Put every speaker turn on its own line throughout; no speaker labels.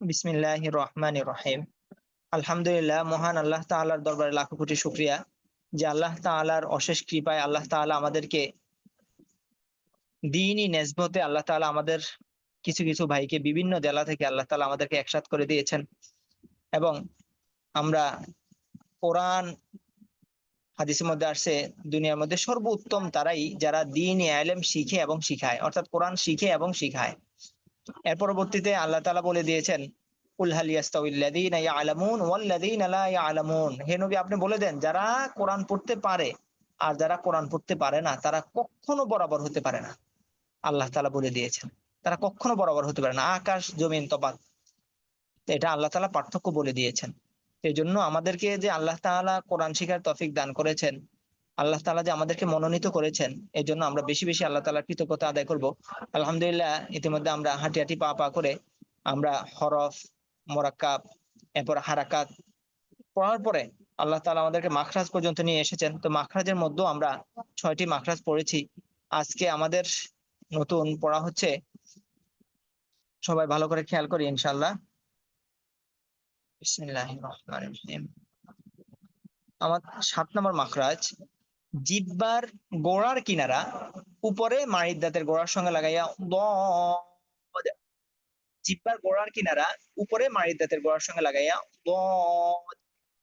বিসমিল্লাহ রহমান রহিম। আলহামদুলিল্লাহ, মহান আল্লাহ তাআলার দরবারে লাখো কোটি শুক্রিয়া যে আল্লাহ তাআলার অশেষ কৃপায় আল্লাহ তাআলা আমাদেরকে দিনই নেসবতে আল্লাহ তাআলা আমাদের কিছু কিছু ভাইকে বিভিন্ন জেলা থেকে আল্লাহ তাআলা আমাদেরকে একসাথ করে দিয়েছেন। এবং আমরা কোরআন হাদিসের মধ্যে আসছে, দুনিয়ার মধ্যে সর্বোত্তম তারাই যারা দিন আলেম শিখে এবং শিখায়। অর্থাৎ কোরআন শিখে এবং শিখায়। এর পরবর্তীতে আল্লাহ তাআলা বলে দিয়েছেন আপনি বলে দেন, যারা কোরআন পড়তে পারে আর যারা কোরআন পড়তে পারে না, তারা কখনো বরাবর হতে পারে না। আল্লাহ তাআলা বলে দিয়েছেন, তারা কখনো বরাবর হতে পারে না। আকাশ, জমিন, তফাৎ। এটা আল্লাহ তাআলা পার্থক্য বলে দিয়েছেন। এই জন্য আমাদেরকে যে আল্লাহ তাআলা কোরআন শিখার তৌফিক দান করেছেন আল্লাহ তালা যে আমাদেরকে মনোনীত করেছেন এই জন্য আমরা বেশি বেশি আল্লাহ তাআলার কৃতজ্ঞতা আদায় করব। আলহামদুলিল্লাহ, ইতিমধ্যে আমরা হাঁটি হাঁটি পা পা করে আমরা হরফ, মোরাক্কাব, এরপর হারাকাত পড়ার পরে আল্লাহ তালা আমাদেরকে মাখরাজ পর্যন্ত নিয়ে এসেছেন। তো মাখরাজের মধ্যেও আমরা ছয়টি মাখরাজ পড়েছি। আজকে আমাদের নতুন পড়া হচ্ছে, সবাই ভালো করে খেয়াল করি রহিম। আমার সাত নম্বর মাখরাজ জিব্বার গোড়ার কিনারা উপরে মাড়ির দাঁতের গোড়ার সঙ্গে লাগাইয়া দ জিব্বার গোড়ার কিনারা উপরে মাড়ির দাঁতের গোড়ার সঙ্গে লাগাইয়া দ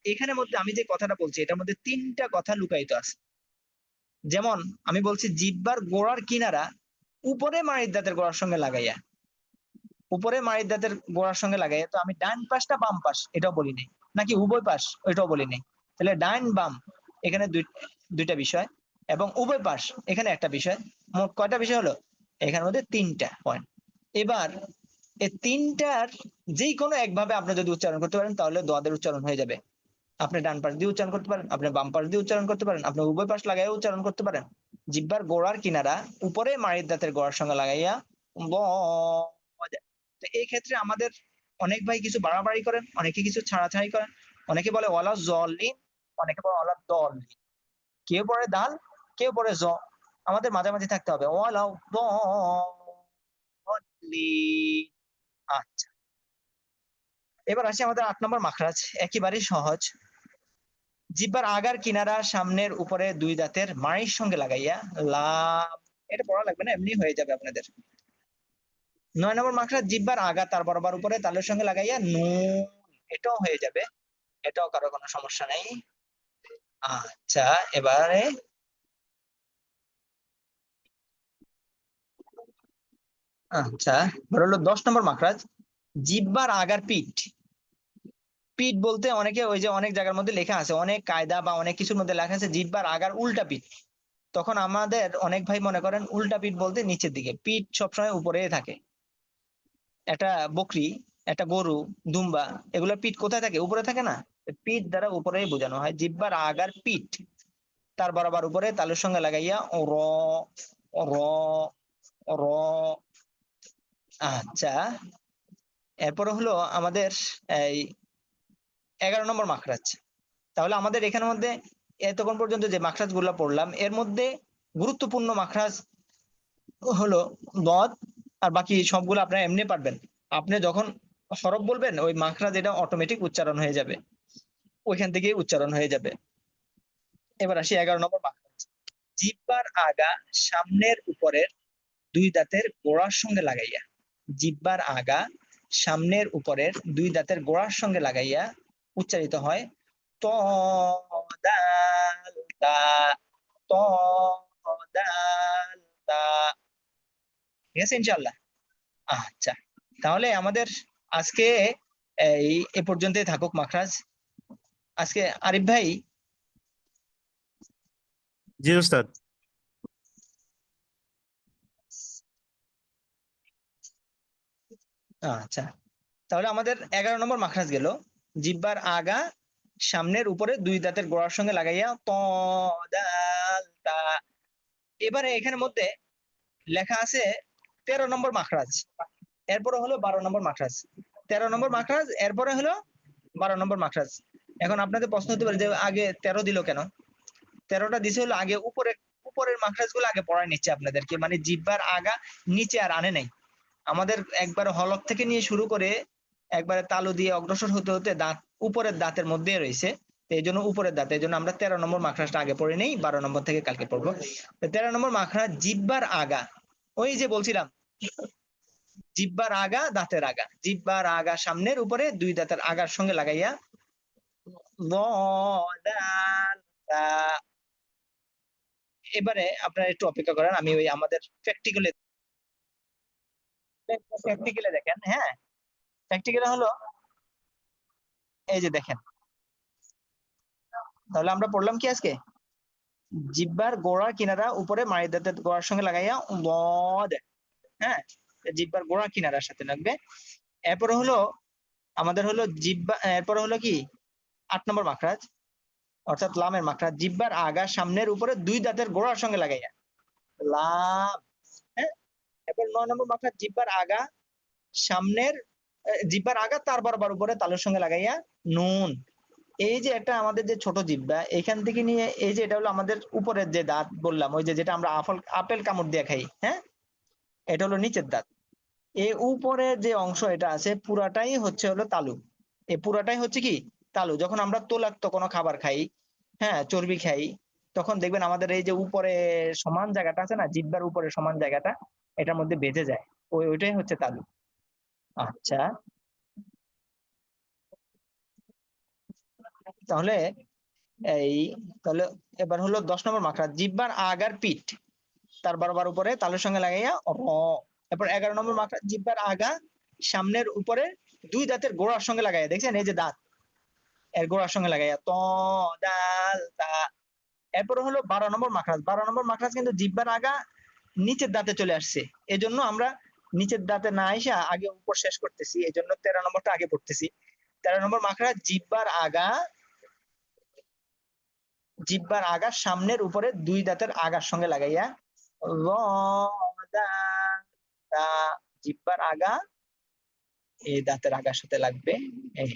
এখানের মধ্যে আমি যে কথাটা বলছি, এটার মধ্যে তিনটা কথা লুকায়িত আছে। যেমন, আমি বলছি জিব্বার গোড়ার কিনারা উপরে মাড়ির দাঁতের গোড়ার সঙ্গে লাগাইয়া। উপরে মাড়ির দাঁতের গোড়ার সঙ্গে লাগাইয়া, তো আমি ডান পাশটা বাম পাশ, এটাও বলি নাই। নাকি উভয় পাশ ওইটাও বলি নাই। তাহলে ডান বাম, এখানে দুই দুইটা বিষয় এবং উভয় পাশ, এখানে একটা বিষয়। মোট কয়টা বিষয় হলো? এখানের মধ্যে তিনটা পয়েন্ট এবার এই তিনটার যেই কোনো একভাবে আপনি যদি উচ্চারণ করতে পারেন, তাহলে দোয়াদের উচ্চারণ হয়ে যাবে। আপনি ডান পাশ দিয়ে উচ্চারণ করতে পারেন, আপনি বাম পাশ দিয়ে উচ্চারণ করতে পারেন, আপনি উভয় পাশ লাগাইয়া উচ্চারণ করতে পারেন। জিব্বার গোড়ার কিনারা উপরে মাড়ির দাঁতের গোড়ার সঙ্গে লাগাইয়া তো এই ক্ষেত্রে আমাদের অনেক ভাই কিছু বাড়াবাড়ি করেন, অনেকে কিছু ছাড়াছাড়ি করেন। অনেকে বলে ওয়ালা জলিন, অনেকে বলে ওয়ালা দল কেউ পড়ে দাল কেউ পড়ে জ? আমাদের মাঝামাঝি থাকতে হবে। আচ্ছা। এবার আসি আমাদের আট নম্বর মাখরাজ। একেবারেই সহজ। জিব্বার আগার কিনারা সামনের উপরে দুই দাঁতের মায়ের সঙ্গে লাগাইয়া লাভ। এটা পড়া লাগবে না, এমনি হয়ে যাবে আপনাদের। নয় নম্বর মাখরাজ, জিব্বার আগা তার বরাবর উপরে তালের সঙ্গে লাগাইয়া নুন। এটাও হয়ে যাবে। এটাও কারও কোনো সমস্যা নেই। আচ্ছা এবারে আচ্ছা হলো দশ নম্বর মাখরাজ, জিব্বার আগার পিঠ। পিঠ বলতে অনেকে ওই যে অনেক জায়গার মধ্যে লেখা আছে, অনেক কায়দা বা অনেক কিছুর মধ্যে লেখা আছে, জিব্বার আগার উল্টা পিঠ। তখন আমাদের অনেক ভাই মনে করেন উল্টা পিঠ বলতে নিচের দিকে, পিঠ সবসময় উপরে থাকে। একটা বকরি একটা গরু, দুম্বা, এগুলোর পিঠ কোথায় থাকে? উপরে থাকে না? পিঠ দ্বারা উপরেই বোঝানো হয়। জিব্বার আগার পিঠ। তার বরাবর উপরে তালুর সঙ্গে লাগাইয়া র র র। আচ্ছা। এরপরে হলো আমাদের এই এগারো নম্বর মাখরাজ। তাহলে আমাদের এখানের মধ্যে এতক্ষণ পর্যন্ত যে মাখরাজগুলো পড়লাম, এর মধ্যে গুরুত্বপূর্ণ মাখরাজ হলো দদ আর বাকি সবগুলো আপনারা এমনি পারবেন। আপনি যখন হরফ বলবেন? ওই মাখরাজ এটা অটোমেটিক উচ্চারণ হয়ে যাবে। ওইখান থেকে উচ্চারণ হয়ে যাবে। এবার আসি এগারো নম্বর মাখরাজ জিব্বার আগা সামনের উপরের দুই দাঁতের গোড়ার সঙ্গে লাগাইয়া, জিব্বার আগা সামনের উপরের দুই দাঁতের গোড়ার সঙ্গে লাগাইয়া উচ্চারিত হয়, তা ঠিক আছে ইনশাল্লাহ আচ্ছা তাহলে আমাদের আজকে এই এ পর্যন্তই থাকুক মাখরাজ। আজকে আরিফ ভাই?
জি উস্তাদ
আচ্ছা। তাহলে আমাদের এগারো নম্বর মাখরাজ গেল। জিব্বার আগা সামনের উপরে দুই দাঁতের গোড়ার সঙ্গে লাগাইয়া ত দাল তা। এবারে এখানের মধ্যে লেখা আছে তেরো নম্বর মাখরাজ। এরপরে হলো বারো নম্বর মাখরাজ। তেরো নম্বর মাখরাজ, এরপরে হলো বারো নম্বর মাখরাজ। এখন আপনাদের প্রশ্ন হতে পারে যে আগে তেরো দিল কেন? তেরোটা দিছে হলো আগে উপরে, উপরের মাখরাজগুলো আগে পড়ায় নিচ্ছে আপনাদেরকে। মানে জিব্বার আগা নিচে আর আনে নাই। আমাদের একবার হলক থেকে নিয়ে শুরু করে একবারে তালু দিয়ে অগ্রসর হতে হতে দাঁত উপরের দাঁতের মধ্যে রয়েছে। এই জন্য উপরের দাঁত, এই জন্য আমরা তেরো নম্বর মাখরাজটা আগে পড়ে নেই, বারো নম্বর থেকে কালকে পড়ব। তেরো নম্বর মাখরাজ জিব্বার আগা। ওই যে বলছিলাম জিব্বার আগা দাঁতের আগা জিব্বার আগা সামনের উপরে, দুই দাঁতের আগার সঙ্গে লাগাইয়া। এবারে আপনারা একটু অপেক্ষা করেন, আমি ওই আমাদের প্র্যাকটিক্যালে প্র্যাকটিক্যালে দেখেন হ্যাঁ? প্র্যাকটিক্যালে হলো, এই যে দেখেন। তাহলে আমরা পড়লাম কি আজকে? জিব্বার গোড়ার কিনারা উপরে মায়ের দাঁতের গোড়ার সঙ্গে লাগাইয়া লদ হ্যাঁ? জিব্বার গোড়া কিনারার সাথে লাগবে। এরপরে হলো, আমাদের হলো জিব্বা, এরপরে হলো কি? আট নম্বর মাখরাজ, অর্থাৎ লামের মাখরাজ। জিব্বার আগা সামনের উপরে দুই দাঁতের গোড়ার সঙ্গে লাগাইয়া। লাম হ্যাঁ? এরপর নয় নম্বর মাখরাজ, জিব্বার আগা সামনের জিব্বার আগা তার বরাবর উপরে তালুর সঙ্গে লাগাইয়া নুন। এই যে একটা আমাদের যে ছোট জিব্বা, এখান থেকে নিয়ে এই যে এটা হলো আমাদের উপরের যে দাঁত বললাম, ওই যে যেটা আমরা আপেল আপেল কামড় দিয়ে খাই হ্যাঁ? এটা হলো নিচের দাঁত। এই উপরে যে অংশ এটা আছে, পুরাটাই হচ্ছে হলো তালু। এ পুরাটাই হচ্ছে কি? তালু। যখন আমরা তৈলাক্ত কোনো খাবার খাই হ্যাঁ চর্বি খাই, তখন দেখবেন আমাদের এই যে উপরে সমান জায়গাটা আছে না, জিব্বার উপরে সমান জায়গাটা, এটার মধ্যে বেঁধে যায়। ওই ওইটাই হচ্ছে তালু। আচ্ছা। তাহলে এই, তাহলে এবার হলো দশ নম্বর মাখরাজ জিব্বার আগার পিঠ, তার বরাবর উপরে তালুর সঙ্গে লাগাইয়া র এরপর এগারো নম্বর মাখরাজ জিব্বার আগা, সামনের উপরে দুই দাঁতের গোড়ার সঙ্গে লাগাইয়া, দেখছেন? এই যে দাঁত, এর গোড়ার সঙ্গে লাগাইয়া, ত দাল তা। এরপর হলো বারো নম্বর মাখরাজ। বারো নম্বর মাখরাজ কিন্তু জিব্বার আগা নিচের দাঁতে চলে আসছে। এজন্য আমরা নিচের দাঁতে না এসে আগে উপর শেষ করতেছি। এই জন্য তেরো নম্বরটা আগে পড়তেছি। তেরো নম্বর মাখরাজ, জিব্বার আগা জিব্বার আগা সামনের উপরে দুই দাঁতের আগার সঙ্গে লাগাইয়া, র, দা তা জিব্বার আগা, এই দাঁতের আগার সাথে লাগবে, এই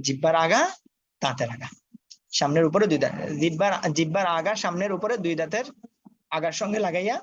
জিব্বার আগা, দাঁতের আগা। সামনের উপরে দুই দাঁত, জিব্বার জিব্বার আগা সামনের উপরে দুই দাঁতের আগার সঙ্গে লাগাইয়া